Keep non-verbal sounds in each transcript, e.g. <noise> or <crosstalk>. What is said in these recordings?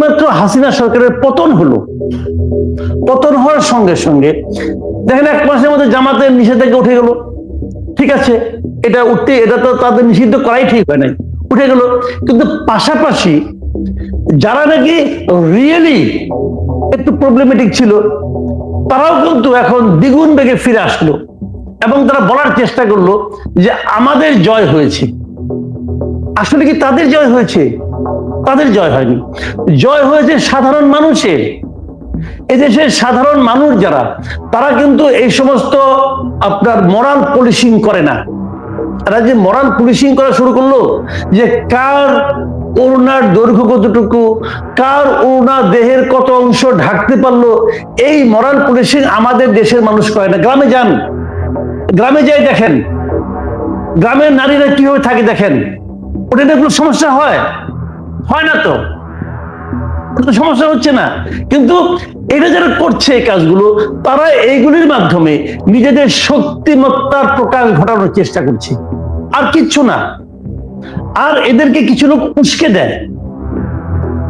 মাত্র হাসিনা সরকারের পতন হলো। পতন হওয়ার সঙ্গে সঙ্গে দেখেন এক মাসের মধ্যে জামাতের নিষেধাজ্ঞা উঠে গেল। ঠিক আছে, এটা উঠতে, এটা তো তাদের নিষিদ্ধ করাই ঠিক হয় নাই। উঠে গেল। কিন্তু পাশাপাশি যারা নাকি রিয়েলি একটু প্রবলেমেটিক ছিল, তারাও কিন্তু এখন দ্বিগুণ বেগে ফিরে আসলো এবং তারা বলার চেষ্টা করল যে আমাদের জয় হয়েছে। আসলে কি তাদের জয় হয়েছে? তাদের জয় হয়নি। জয় হয়েছে সাধারণ মানুষের। এদেশের সাধারণ মানুষ যারা, তারা কিন্তু এই সমস্ত আপনার মরাল পুলিশিং করে না। তারা যে মরাল পুলিশিং করা শুরু করল, যে কার ওনার দৈর্ঘ্য কতটুকু, কার ওনা দেহের কত অংশ ঢাকতে পারল, এই মরাল পুলিশিং আমাদের দেশের মানুষ করে না। গ্রামে যান। গ্রামে যাই দেখেন। গ্রামের নারীরা কীভাবে থাকে দেখেন। ওটা কোনো সমস্যা হয়? হয় না তো? সমস্যা হচ্ছে না। কিন্তু এটা যারা করছে এই কাজগুলো, তারা এইগুলির মাধ্যমে নিজেদের শক্তিমত্তার প্রকাশ ঘটানোর চেষ্টা করছে। আর কিচ্ছু না। আর এদেরকে কিছু লোক উস্কে দেয়।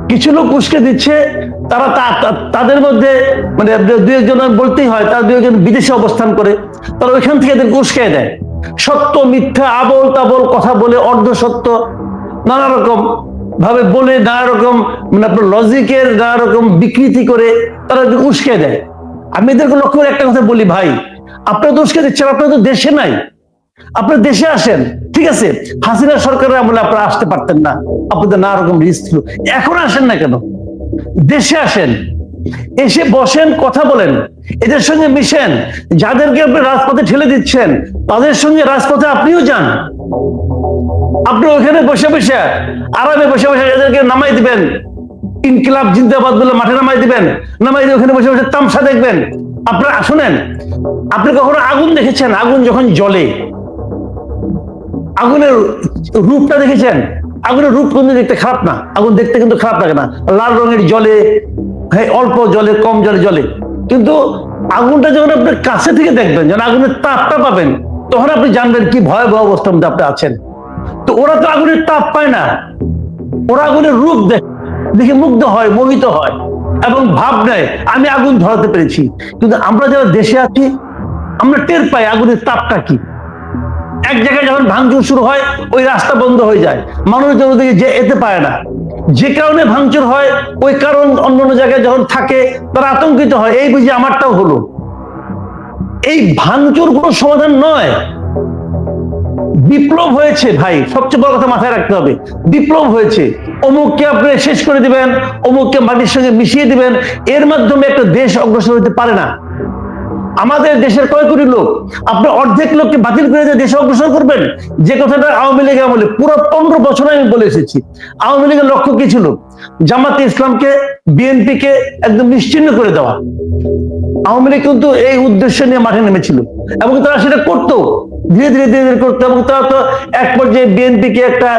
কিছু লোক উস্কে দিচ্ছে, তারা তাদের মধ্যে মানে দু একজন বলতেই হয়, তারা দু একজন বিদেশে অবস্থান করে, তারা ওইখান থেকে এদেরকে উস্কে দেয়। সত্য, মিথ্যা আবল তাবল কথা বলে অর্ধ সত্য, নানা রকম ভাবে বলে নানা রকম মানে আপনার লজিকের নানা রকম বিকৃতি করে তারা উস্কে দেয়। আমি এদেরকে লক্ষ্য করে একটা কথা বলি, ভাই, আপনারা তো উস্কে দিচ্ছেন, আপনারা তো দেশে নাই। আপনার দেশে আসেন, ঠিক আছে? হাসিনা সরকারের আমলে আপনারা আসতে পারতেন না। আপনাদের নানা রকম রিস্ক ছিল। এখন আসেন না কেন? দেশে আসেন, এসে বসেন, কথা বলেন। এদের সঙ্গে মিশেন। যাদেরকে আপনি রাজপথে ঠেলে দিচ্ছেন, তাদের সঙ্গে রাজপথে আপনিও যান। আপনি ওখানে বসে বসে আরামে বসে বসে এদেরকে নামাই দিবেন। ইনকিলাব, জিন্দাবাদ বলে মাঠে নামাই দিবেন। নামাই দিয়ে ওখানে বসে বসে তামসা দেখবেন। আপনারা শুনেন, আপনি কখনো আগুন দেখেছেন? আগুন যখন জ্বলে, আগুনের রূপটা দেখেছেন? আগুনের রূপ কিন্তু দেখতে খারাপ না। আগুন দেখতে কিন্তু খারাপ লাগে না। লাল রঙের জলে হ্যাঁ অল্প জলে কম জলে জলে কিন্তু আগুনটা যখন আপনি কাছে থেকে দেখবেন, যখন আগুনের তাপটা পাবেন তখন আপনি জানবেন কি ভয়াবহ অবস্থার মধ্যে আপনি আছেন। তো ওরা তো আগুনের তাপ পায় না। ওরা আগুনের রূপ দেখ দেখে মুগ্ধ হয়, মোহিত হয় এবং ভাব নেয়, আমি আগুন ধরাতে পেরেছি। কিন্তু আমরা যারা দেশে আছি, আমরা টের পাই আগুনের তাপটা কি। এক জায়গায় যখন ভাঙচুর শুরু হয়, ওই রাস্তা বন্ধ হয়ে যায়। মানুষজন ওদিকে যে যেতে পারে না, যে কারণে ভাঙচুর হয়, ওই কারণ অন্য অন্য জায়গায় যখন থাকে, তারা আতঙ্কিত হয়, এই বুঝি আমারটাও হলো। এই ভাঙচুর কোনো সমাধান নয়। বিপ্লব হয়েছে ভাই, সবচেয়ে বড় কথা মাথায় রাখতে হবে। বিপ্লব হয়েছে। অমুককে আপনি শেষ করে দিবেন, অমুককে মাটির সঙ্গে মিশিয়ে দিবেন, এর মাধ্যমে একটা দেশ অগ্রসর হতে পারে না। আমাদের দেশের কয় কোটি লোক, আপনি অর্ধেক লোককে বাতিল করে দেশে অগ্রসর করবেন? যে কথাটা আওয়ামী লীগ আমলে, পুরো পনেরো বছর আমি বলে এসেছি। আওয়ামী লীগের লক্ষ্য কি ছিল? জামাতে ইসলামকে, বিএনপিকে একদম নিশ্চিন্ন করে দেওয়া। আওয়ামী লীগ কিন্তু এই উদ্দেশ্য নিয়ে মাঠে নেমেছিল। এবং তারা সেটা করতো। ধীরে ধীরে ধীরে ধীরে করতো এবং তারা তো এক পর্যায়ে বিএনপি কে একটা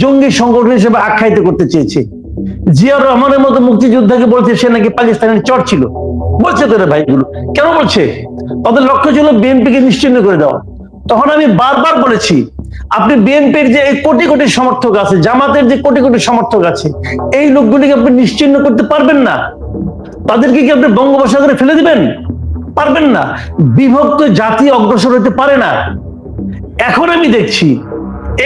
জঙ্গি সংগঠন হিসেবে আখ্যায়িত করতে চেয়েছে। জিয়াউর রহমানের মতো মুক্তিযোদ্ধাকে বলছে সে নাকি পাকিস্তানের চর ছিল। বলছে তো রে ভাইগুলো। কেন বলছে? তাদের লক্ষ্য ছিল বিএনপি কে নিশ্চিন্ন করে দেওয়া। তখন আমি বারবার বলেছি, আপনি বিএনপির যে কোটি কোটি সমর্থক আছে, জামাতের যে কোটি কোটি সমর্থক আছে, এই লোকগুলিকে আপনি নিশ্চিন্ন করতে পারবেন না। তাদেরকে কি আপনি বঙ্গোপসাগরে ফেলে দিবেন? পারবেন না। বিভক্ত জাতি অগ্রসর হতে পারে না। এখন আমি দেখছি,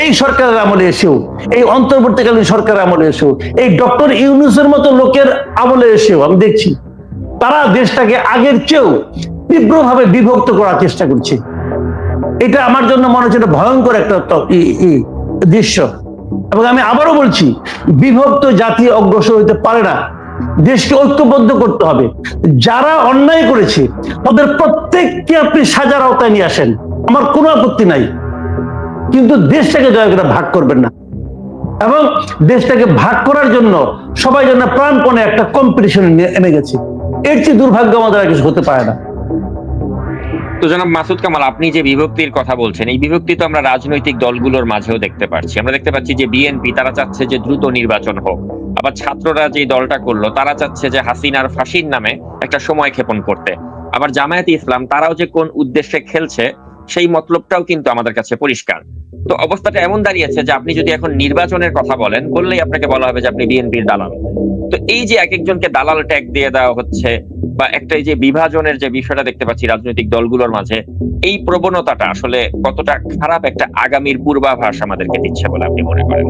এই সরকারের আমলে এসেও, এই অন্তর্বর্তীকালীন সরকারের আমলে এসেও, এই ডক্টর ইউনুসের মতো লোকের আমলে এসেও আমি দেখছি, তারা দেশটাকে আগের চেয়েও তীব্রভাবে বিভক্ত করার চেষ্টা করছে। এটা আমার জন্য মনে হচ্ছে ভয়ঙ্কর একটা দৃশ্য। এবং আমি আবারও বলছি, বিভক্ত জাতি অগ্রসর হতে পারে না। দেশকে ঐক্যবদ্ধ করতে হবে। যারা অন্যায় করেছে, তাদের প্রত্যেককে আপনি সাজার আওতায় নিয়ে আসেন। আমার কোনো আপত্তি নাই। কিন্তু দেশটাকে দয়া করে ভাগ করবেন না। এবং দেশটাকে ভাগ করার জন্য সবাই যেন প্রাণপণে একটা কম্পিটিশন এনে গেছে। এর চেয়ে দুর্ভাগ্য আমাদের আর কিছু হতে পারে না। তো জনাব মাসুদ কামাল, আপনি যে বিভক্তির কথা বলছেন, এই বিভক্তি তো আমরা রাজনৈতিক দলগুলোর মাঝেও দেখতে পাচ্ছি। আমরা দেখতে পাচ্ছি যে বিএনপি, তারা চাচ্ছে যে দ্রুত নির্বাচন হোক। আবার ছাত্ররা যে দলটা করল, তারা চাচ্ছে যে হাসিনার ফাঁসির নামে একটা সময় ক্ষেপণ করতে। আবার জামায়াতে ইসলাম, তারাও যে কোন উদ্দেশ্যে খেলছে সেই মতলবটাও কিন্তু আমাদের কাছে পরিষ্কার। তো অবস্থাটা এমন দাঁড়িয়েছে যে আপনি যদি এখন নির্বাচনের কথা বলেন, বললেই আপনাকে বলা হবে যে আপনি বিএনপির দালাল। তো এই যে এক একজনকে দালাল ট্যাগ দিয়ে দেওয়া হচ্ছে, বা একটা এই যে বিভাজনের যে বিষয়টা দেখতে পাচ্ছি রাজনৈতিক দলগুলোর মাঝে, এই প্রবণতাটা আসলে কতটা খারাপ একটা আগামীর পূর্বাভাস আমাদেরকে দিচ্ছে বলে আপনি মনে করেন?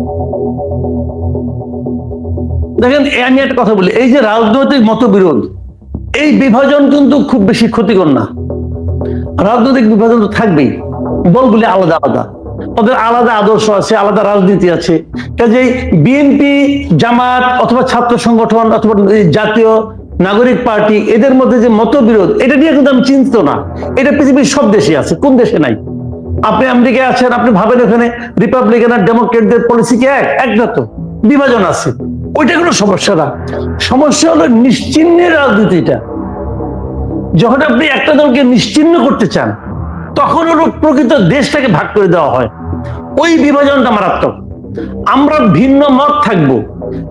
দেখেন আমি একটা কথা বলি। এই যে রাজনৈতিক মতবিরোধ, এই বিভাজন কিন্তু খুব বেশি ক্ষতিকর না। রাজনৈতিক বিভাজন তো থাকবেই। দলগুলি আলাদা আলাদা। ওদের আলাদা আদর্শ আছে, আলাদা রাজনীতি আছে। কাজেই বিএনপি, জামাত অথবা ছাত্র সংগঠন অথবা জাতীয় নাগরিক পার্টি, এদের মধ্যে যে মতবিরোধ, এটা নিয়ে কিন্তু আমি চিন্তিত না। এটা পৃথিবীর সব দেশে আছে, কোন দেশে নাই? আপনি আমেরিকায় আছেন, আপনি ভাবেন ওখানে রিপাবলিকান আর ডেমোক্রেটদের পলিসি কি এক? এক না তো। বিভাজন আছে। ওইটা কোনো সমস্যা না। সমস্যা হলো নিশ্চিহ্নের রাজনীতিটা। যখন আপনি একটা দলকে নিশ্চিহ্ন করতে চান তখন হলো প্রকৃত দেশটাকে ভাগ করে দেওয়া হয়। ওই বিভাজনটা মারাত্মক। আমরা ভিন্ন মত থাকব,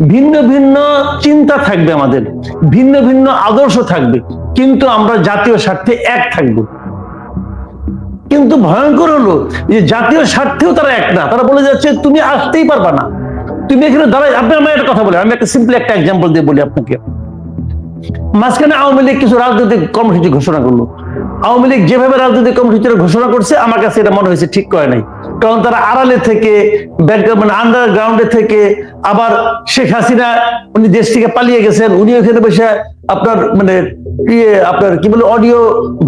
ভিন্ন ভিন্ন চিন্তা থাকবে আমাদের, ভিন্ন ভিন্ন আদর্শ থাকবে, কিন্তু আমরা জাতীয় স্বার্থে এক থাকব। কিন্তু ভয়ঙ্কর হলো যে জাতীয় স্বার্থেও তারা এক না। তারা বলে যাচ্ছে, তুমি আসতেই পারবা না। তুমি এখানে দাঁড়াই আপনি আমার একটা কথা বলে আমি একটা সিম্পল একটা এক্সাম্পল দিয়ে বলি আপনাকে। মাঝখানে আওয়ামী লীগ কিছু রাজনৈতিক কর্মসূচি ঘোষণা করল। আওয়ামী লীগ যেভাবে রাজনৈতিক কর্মসূচিটা ঘোষণা করছে, আমার কাছে এটা মনে হয়েছে ঠিক করে নাই। কারণ তারা আড়ালে থেকে মানে আন্ডারগ্রাউন্ডে থেকে, আবার শেখ হাসিনা, উনি দেশ থেকে পালিয়ে গেছেন, উনি ওখানে বসে আপনার মানে ইয়ে আপনার কি বলে অডিও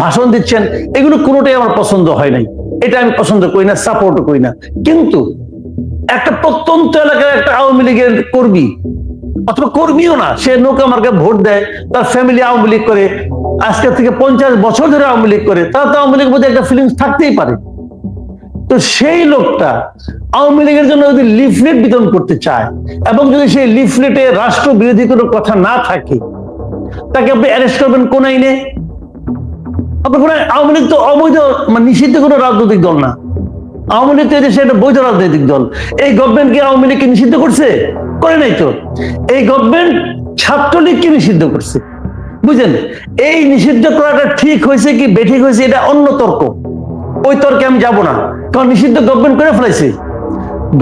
ভাষণ দিচ্ছেন, এগুলো কোনোটাই আমার পছন্দ হয় নাই। এটা আমি পছন্দ করি না সাপোর্টও করি না। কিন্তু একটা প্রত্যন্ত এলাকার একটা আওয়ামী লীগের কর্মী অথবা কর্মীও না, সে নৌকা মার্কে ভোট দেয়, তার ফ্যামিলি আওয়ামী লীগ করে, আজকে থেকে পঞ্চাশ বছর ধরে আওয়ামী লীগ করে, তার তো আওয়ামী লীগের মধ্যে একটা ফিলিংস থাকতেই পারে। তো সেই লোকটা আওয়ামী লীগের জন্য যদি লিফলেট বিতরণ করতে চায়, এবং যদি সেই লিফলেটে রাষ্ট্র বিরোধী কোনো কথা না থাকে, তাকে আপনি অ্যারেস্ট করবেন কোন আইনে? আপনি কোন আওয়ামী লীগ তো অবৈধ মানে নিষিদ্ধ কোনো রাজনৈতিক দল না। আওয়ামী লীগ তো এদেশে একটা বৈধ রাজনৈতিক দল। এই গভর্নমেন্ট কি আওয়ামী লীগকে নিষিদ্ধ করছে? করে নাই তো? এই গভর্নমেন্ট ছাত্রলীগকে নিষিদ্ধ করছে? বুঝলেন এই নিষিদ্ধ করাটা ঠিক হয়েছে কি বেঠিক হয়েছে এটা অন্য তর্ক। ওই তর্কে আমি যাব না, কারণ নিষিদ্ধ গভর্নমেন্ট করে ফেলাইছে।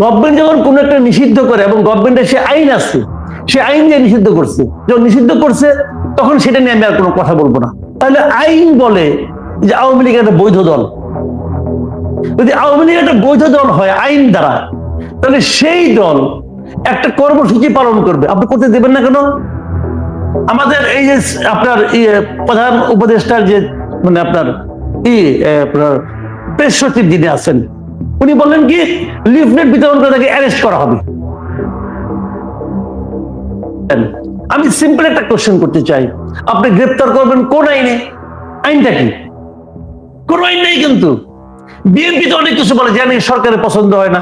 গভর্নমেন্ট যখন কোন একটা নিষিদ্ধ করে এবং গভর্নমেন্টের সে আইন আছে, সে আইন দিয়ে নিষিদ্ধ করছে। যখন নিষিদ্ধ করছে, তখন সেটা নিয়ে আমি আর কোনো কথা বলব না। তাহলে আইন বলে যে আওয়ামী লীগ একটা বৈধ দল। যদি আওয়ামী লীগ একটা বৈধ দল হয় আইন দ্বারা, তাহলে সেই দল একটা কর্মসূচি পালন করবে। আপনি করতে দেবেন না কেন? আমাদের এই যে আপনার ইয়ে প্রধান উপদেষ্টার যে মানে আপনার ই আপনার প্রেস সচিব যিনি আছেন, উনি বললেন কি, লিফলেট বিতরণ করে তাকে অ্যারেস্ট করা হবে। আমি সিম্পল একটা কোশ্চেন করতে চাই। আপনি গ্রেপ্তার করবেন কোন আইনে? আইনটা কি? কোন আইন নেই কিন্তু। বিএনপি তো অনেক কিছু বলে জানি সরকারের পছন্দ হয় না।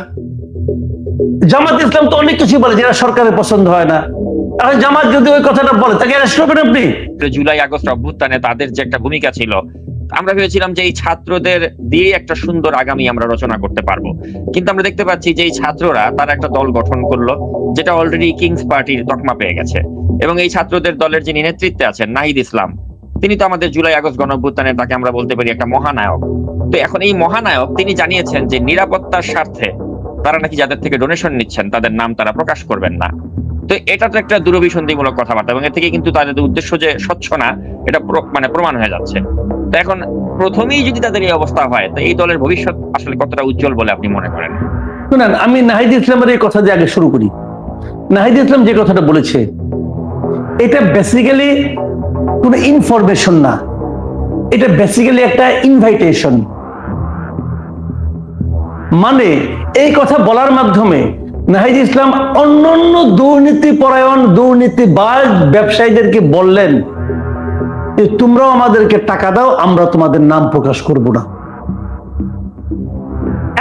জামাত ইসলাম তো অনেক কিছু বলে যেটা সরকারের পছন্দ হয় না। আর জামাত যদি ওই কথাটা বলে, তাকে অ্যারেস্ট করবেন আপনি? জুলাই আগস্ট অভ্যুত্থানে তাদের যে একটা ভূমিকা ছিল, আমরা ভেবেছিলাম যে এই ছাত্রদের দিয়ে একটা সুন্দর আগামী আমরা রচনা করতে পারব। কিন্তু আমরা দেখতে পাচ্ছি যে এই ছাত্ররা, তারা একটা দল গঠন করল, যেটা অলরেডি কিংস পার্টির তকমা পেয়ে গেছে। এবং এই ছাত্রদের দলের যিনি নেতৃত্বে আছেন, নাহিদ ইসলাম, তিনি তো আমাদের জুলাই আগস্ট গণ অভ্যুত্থানের তাকে আমরা বলতে পারি একটা মহানায়ক। তো এখন এই মহানায়ক, তিনি জানিয়েছেন যে নিরাপত্তার স্বার্থে তারা নাকি যাদের থেকে ডোনেশন নিচ্ছেন, তাদের নাম তারা প্রকাশ করবেন না। তো এটা তো একটা দূরভিসন্ধিমূলক কথাবার্তা এবং এর থেকে কিন্তু তাদের উদ্দেশ্য যে স্বচ্ছ না, এটা মানে প্রমাণ হয়ে যাচ্ছে। তো এখন প্রথমেই যদি তাদের এই অবস্থা হয়, তো এই দলের ভবিষ্যৎ আসলে কতটা উজ্জ্বল বলে আপনি মনে করেন? শুনেন, আমি নাহিদ ইসলামের এই কথা দিয়ে আগে শুরু করি। নাহিদ ইসলাম যে কথাটা বলেছে, এটা বেসিক্যালি কোনো ইনফরমেশন না। এটা বেসিক্যালি একটা ইনভাইটেশন মানে এই কথা বলার মাধ্যমে নাহিদ ইসলাম অন্যান্য দুর্নীতি পরায়ণ দুর্নীতিবাজ ব্যবসায়ীদেরকে বললেন যে, তোমরাও আমাদেরকে টাকা দাও, আমরা তোমাদের নাম প্রকাশ করব না।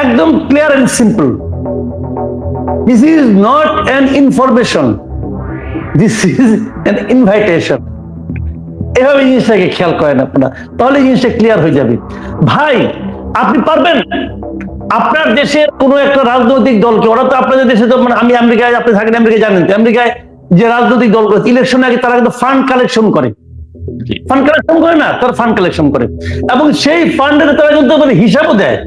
একদম clear and simple this is not an information this is an invitation এভাবে জিনিসটাকে খেয়াল করেন আপনারা, তাহলে জিনিসটা ক্লিয়ার হয়ে যাবে। ভাই আপনি পারবেন? আপনার দেশের কোন একটা রাজনৈতিক দলকে ওরা তো আপনাদের দেশে তো মানে আমি আমেরিকায় আপনি থাকেন আমেরিকায় জানেন আমেরিকায় যে রাজনৈতিক দল করে ইলেকশন আগে তারা কিন্তু ফান্ড কালেকশন করে। ফান্ড কালেকশন করে না তারা ফান্ড কালেকশন করে। এবং সেই ফান্ডের তারা কিন্তু মানে হিসাবও দেয়।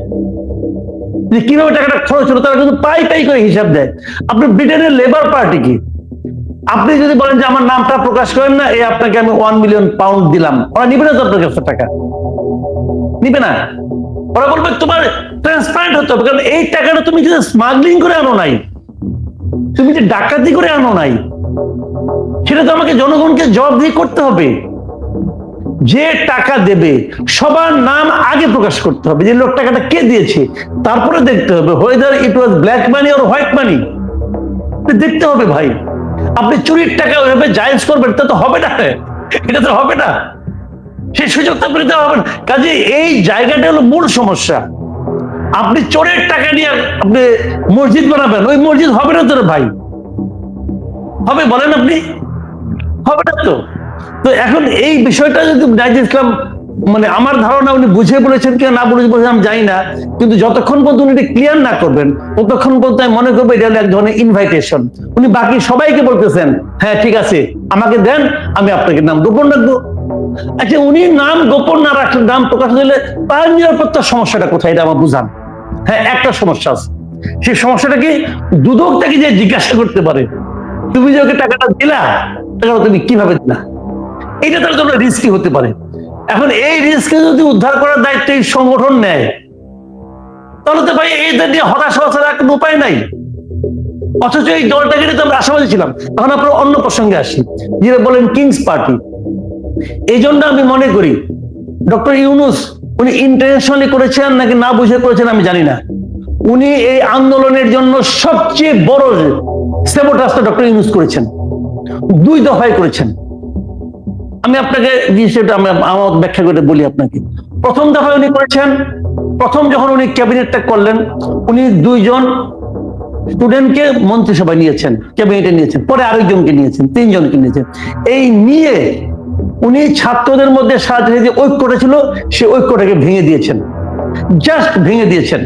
যে কীভাবে টাকাটা খরচ হলো তারা কিন্তু পাই পাই করে হিসাব দেয়। আপনি ব্রিটেনের লেবার পার্টি কি আপনি যদি বলেন যে আমার নামটা প্রকাশ করেন না এই আপনাকে আমি ওয়ান মিলিয়ন পাউন্ড দিলাম। ওরা নিবে না তো আপনার কাছে টাকা? নিবে না? ওরা বলবে, তোমার ট্রান্সপারেন্ট হতে হবে, কারণ এই টাকাটা তুমি যদি স্মাগলিং করে আনো নাই, তুমি যে ডাকাতি করে আনো নাই, সেটা তো আমাকে জনগণকে জবাবদিহি করতে হবে। যে টাকা দেবে, সবার নাম আগে প্রকাশ করতে হবে, যে লোক টাকাটা কে দিয়েছে, তারপরে দেখতে হবে whether it was black money or white money দেখতে হবে ভাই। আপনি চুরির টাকা ওইভাবে জায়েজ করবেন, তা তো হবে না। এটা তো হবে না। সেই সুযোগ তো আপনি দেওয়া কাজে এই জায়গাটা হলো মূল সমস্যা। আপনি চোরের টাকা নিয়ে আপনি মসজিদ বানাবেন, ওই মসজিদ হবে না তোর ভাই। হবে বলেন আপনি? হবে না তো। তো এখন এই বিষয়টা যদি নাইজুল ইসলাম মানে আমার ধারণা উনি বুঝে বলেছেন কি না বুঝে বলেছেন আমি জানি না। কিন্তু যতক্ষণ পর্যন্ত উনি ক্লিয়ার না করবেন, ততক্ষণ পর্যন্ত আমি মনে করব এটা হলো এক ধরনের ইনভাইটেশন উনি বাকি সবাইকে বলতেছেন হ্যাঁ ঠিক আছে, আমাকে দেন, আমি আপনাকে নাম গোপন রাখব আচ্ছা উনি নাম গোপন না রাখলে, নাম প্রকাশ দিলে তার নিরাপত্তার সমস্যাটা কোথায় এটা আমার বুঝান। হ্যাঁ একটা সমস্যা আছে। সেই সমস্যাটা কি? দুদক তাকে যে জিজ্ঞাসা করতে পারে, তুমি যে ওকে টাকাটা দিলা, টাকাটা তুমি কীভাবে দিলা? এটা তার জন্য রিস্কি হতে পারে। এখন এই রিস্কে যদি উদ্ধার করার দায়িত্ব এই সংগঠন নেয়, তাহলে তো ভাই এইটা নিয়ে হতাশ হওয়া ছাড়া উপায় নাই। অথচ এই দলটাকে তো আমরা আশাবাদী ছিলাম। এখন আপনার অন্য প্রসঙ্গে আসি। যেটা বলেন কিংস পার্টি। এই জন্য আমি মনে করি, ডক্টর ইউনুস উনি ইন্টারন্যাশনালি করেছেন নাকি না বুঝে করেছেন আমি জানি না। উনি এই আন্দোলনের জন্য সবচেয়ে বড় সেবোটাসটা ডক্টর ইউনুস করেছেন। দুই দফায় করেছেন। আমি আপনাকে বিষয়টা আমি আমার ব্যাখ্যা করে বলি আপনাকে। প্রথম দফায় উনি করেছেন, প্রথম যখন উনি ক্যাবিনেটটা করলেন, উনি দুইজন স্টুডেন্টকে মন্ত্রিসভায় নিয়েছেন, ক্যাবিনেটে নিয়েছেন, পরে আরেকজনকে নিয়েছেন, তিনজনকে নিয়েছেন। এই নিয়ে উনি ছাত্রদের মধ্যে সাথে যে ঐক্যটা ছিল, সে ঐক্যটাকে ভেঙে দিয়েছেন। জাস্ট ভেঙে দিয়েছেন।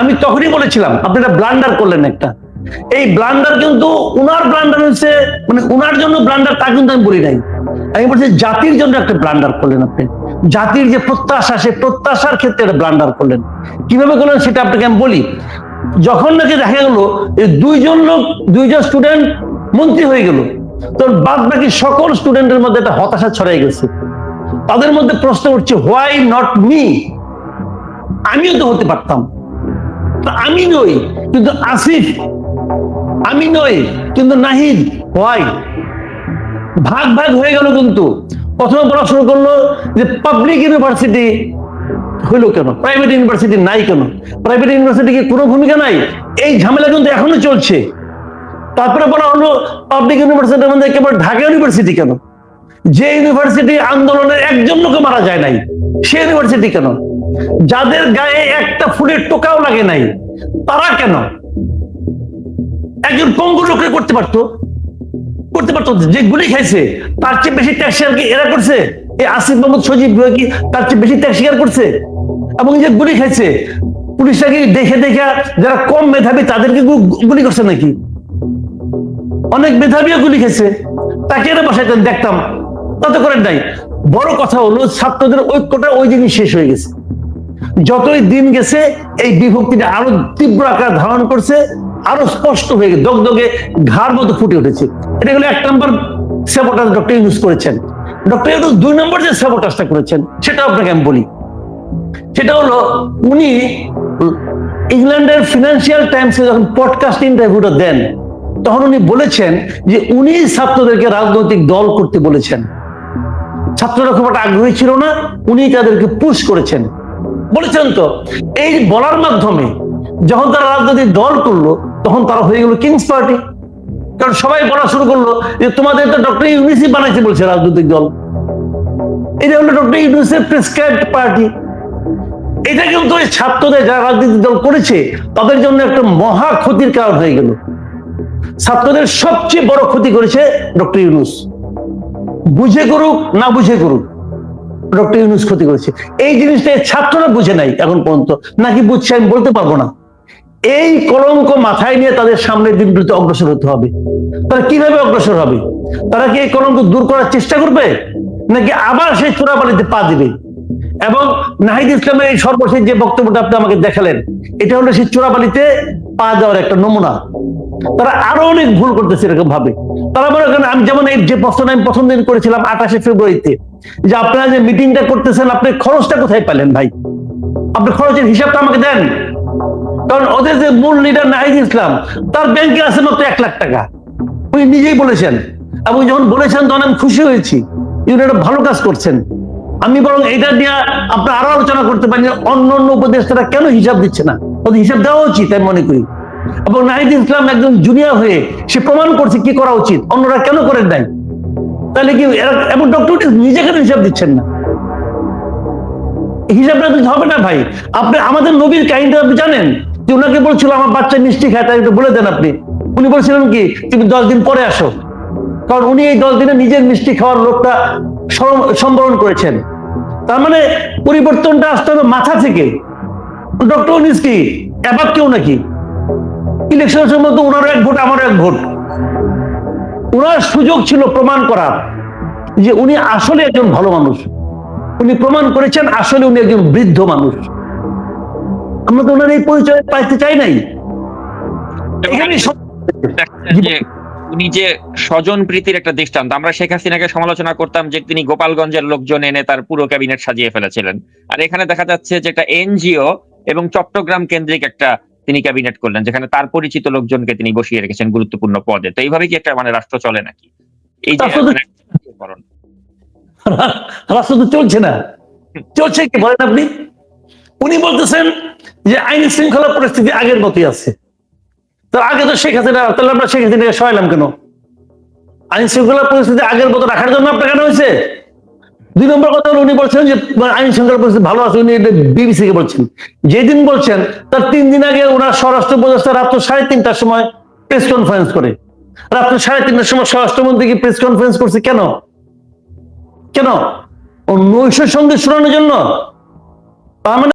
আমি তখনই বলেছিলাম, আপনারা ব্লান্ডার করলেন একটা। এই ব্লান্ডার কিন্তু উনার ব্লান্ডার হচ্ছে মানে উনার জন্য ব্লান্ডার তা কিন্তু আমি বলি নাই। আমি বলছি, জাতির জন্য একটা ব্লান্ডার করলেন আপনি। জাতির যে প্রত্যাশা, সে প্রত্যাশার ক্ষেত্রে একটা ব্লান্ডার করলেন। কীভাবে করলেন সেটা আপনাকে আমি বলি। যখন নাকি দেখা গেল দুইজন লোক, দুইজন স্টুডেন্ট মন্ত্রী হয়ে গেল। তোর বাদ বাকি সকল স্টুডেন্টের মধ্যে একটা হতাশা ছড়াই গেছে। তাদের মধ্যে প্রশ্ন উঠছে হোয়াই নট মি আমিও তো হতে পারতাম। আমি নই, কিন্তু আসিফ, আমি নই, কিন্তু নাহিদ হোয়াই ভাগ ভাগ হয়ে গেল কিন্তু। প্রথমে পড়া শুরু করল যে পাবলিক ইউনিভার্সিটি হইল কেন? প্রাইভেট ইউনিভার্সিটি নাই কেন? প্রাইভেট ইউনিভার্সিটি কি কোনো ভূমিকা নাই? এই ঝামেলা কিন্তু এখনও চলছে। তারপরে বলা হলো পাবলিক ইউনিভার্সিটির মধ্যে কেবল ঢাকা ইউনিভার্সিটি কেন? যে ইউনিভার্সিটি আন্দোলনের একজন লোকে মারা যায় নাই, সে ইউনিভার্সিটি কেন? যাদের গায়ে একটা ফুলের টোকাও লাগে নাই, তারা কেন? একজন পঙ্গু লোকে করতে পারতো? করতে পারতো যে গুলি খাইছে, তার চেয়ে বেশি ট্যাক্স শেয়ার কি এরা করছে? এই আসিফ মোহাম্মদ সজীব কি তার চেয়ে বেশি ট্যাক্স শেয়ার করছে? এবং যে গুলি খাইছে, পুলিশরা দেখে দেখে যারা কম মেধাবী, তাদেরকে গুলি করছে নাকি? অনেক মেধাবীও গুলি খেয়েছে তাকে এরা বসাইতেন, দেখতাম। তত করেন নাই। বড় কথা হলো, ছাত্রদের ঐক্যটা ওই দিনই শেষ হয়ে গেছে। যতই দিন গেছে, এই বিভক্তিটা আরও তীব্র আকার ধারণ করছে, আরও স্পষ্ট হয়ে গেছে, দগদগে ঘাড় মতো ফুটে উঠেছে। এটা হলো এক নম্বর সেবোটাস ডক্টর ইউজ করেছেন। ডক্টর ইউনুস দুই নম্বর যে সেবোটাসটা করেছেন, সেটা আপনাকে আমি বলি। সেটা হলো, উনি ইংল্যান্ডের ফিনান্সিয়াল টাইমসে যখন পডকাস্ট ইন্টারভিউটা দেন তখন উনি বলেছেন যে উনি ছাত্রদেরকে রাজনৈতিক দল করতে বলেছেন। ছাত্ররা খুব একটা আগ্রহী ছিল না, উনি তাদেরকে পুশ করেছেন। বলেছেন তো, এই বলার মাধ্যমে যখন তারা রাজনৈতিক দল করল, তখন তারা হয়ে গেল কিংস পার্টি কারণ সবাই বলা শুরু করল যে, তোমাদের তো ডক্টর ইউনিসি বানাইছে, বলছে রাজনৈতিক দল। এটা হলো ডক্টর ইউনিসের প্রেসক্রাইবড পার্টি এটা কিন্তু ছাত্রদের যারা রাজনৈতিক দল করেছে, তাদের জন্য একটা মহা ক্ষতির কারণ হয়ে গেল। ছাত্রদের সবচেয়ে বড় ক্ষতি করেছে ডক্টর ইউনুস। বুঝে করুক, না বুঝে করুক, ডক্টর ইউনুস ক্ষতি করেছে। এই জিনিসটা ছাত্ররা বুঝে নাই এখন পর্যন্ত। নাকি বুঝছে আমি বলতে পারব না। এই কলঙ্ক মাথায় নিয়ে তাদের সামনের দিনগুলিতে অগ্রসর হতে হবে। তারা কীভাবে অগ্রসর হবে? তারা কি এই কলঙ্ক দূর করার চেষ্টা করবে? নাকি আবার সেই চোরাবালিতে পা দিবে? এবং নাহিদ ইসলামের এই সর্বশেষ যে বক্তব্যটা আপনি আমাকে দেখালেন, এটা হলো সেই চোরাবালিতে পা দেওয়ার একটা নমুনা। তারা আরও অনেক ভুল করতেছে এরকম ভাবে তারা মনে করেন, আমি যেমন এই যে প্রশ্নটা আমি প্রথম দিন করেছিলাম আঠাশে ফেব্রুয়ারিতে, যে আপনারা যে মিটিংটা করতেছেন, আপনি খরচটা কোথায় পেলেন ভাই? আপনি খরচের হিসাবটা আমাকে দেন। কারণ ওদের যে মূল লিডার নাহিদ ইসলাম, তার ব্যাংকে আছে মাত্র এক লাখ টাকা। উনি নিজেই বলেছেন। এবং যখন বলেছেন, তখন আমি খুশি হয়েছি। উনি একটা ভালো কাজ করছেন। আমি বরং এটা নিয়ে আপনি আরও আলোচনা করতে পারেন যে অন্য অন্য উপদেষ্টারা কেন হিসাব দিচ্ছে না? ওদের হিসাব দেওয়া উচিত আমি মনে করি। এবং নাহিদ ইসলাম একজন জুনিয়র হয়ে সে প্রমাণ করছে কি করা উচিত, অন্যরা কেন করেন নাই? তাহলে কি এবং ডক্টর নিজে কেন হিসাব দিচ্ছেন না? হিসাবটা দিতে হবে না ভাই। আপনি আমাদের নবীর কাহিনীটা আপনি জানেন? যে ওনাকে বলছিল, আমার বাচ্চা মিষ্টি খায়, তাই বলে দেন আপনি। উনি বলছিলেন কি, তুমি দশ দিন পরে আসো। কারণ উনি এই দশ দিনে নিজের মিষ্টি খাওয়ার লোকটা সম্বরণ করেছেন। তার মানে পরিবর্তনটা আসতে হবে মাথা থেকে। ডক্টর উনিস কি? এবার কেউ নাকি? ইলেকশনের সময় তো ওনারও এক ভোট আমারও এক ভোট। ওনার সুযোগ ছিল প্রমাণ করার যে উনি আসলে একজন ভালো মানুষ। উনি প্রমাণ করেছেন আসলে উনি একজন বৃদ্ধ মানুষ। আমরা তো ওনার এই পরিচয় পাইতে চাই নাই। উনি যে স্বজন প্রীতির একটা দৃষ্টান্ত আমরা শেখ হাসিনাকে সমালোচনা করতাম যে তিনি গোপালগঞ্জের লোকজন এনে তার পুরো ক্যাবিনেট সাজিয়ে ফেলেছিলেন। আর এখানে দেখা যাচ্ছে যে একটা এনজিও এবং চট্টগ্রাম কেন্দ্রিক একটা তিনি ক্যাবিনেট করলেন যেখানে তার পরিচিত লোকজনকে তিনি বসিয়ে রেখেছেন গুরুত্বপূর্ণ পদে। তো এইভাবে কি একটা মানে রাষ্ট্র চলে নাকি? এই যে রাষ্ট্র তো- মানে <laughs> রাষ্ট্র তো চলছে না। চলছে কি বলেন আপনি? উনি বলতেছেন যে আইন শৃঙ্খলা পরিস্থিতি আগের মতোই আছে। তার আগে তো শেখ হাসিনা, তাহলে আমরা শেখ হাসিনাকে সরাইলাম কেন? আইন শৃঙ্খলা পরিস্থিতি আগের মতো রাখার জন্য আপনার কেন হয়েছে? দুই নম্বর কথা হলো উনি বলছেন যে আইন শৃঙ্খলা পরিস্থিতি ভালো আছে, উনি বিবিসি কে বলছেন। যেদিন বলছেন, তার তিন দিন আগে ওনার স্বরাষ্ট্র উপদেষ্টা রাত্র সাড়ে তিনটার সময় প্রেস কনফারেন্স করে। রাত্র সাড়ে তিনটার সময় স্বরাষ্ট্রমন্ত্রী কি প্রেস কনফারেন্স করছে কেন? কেন? ও নৈশ সঙ্গে শোনানোর জন্য? তার মানে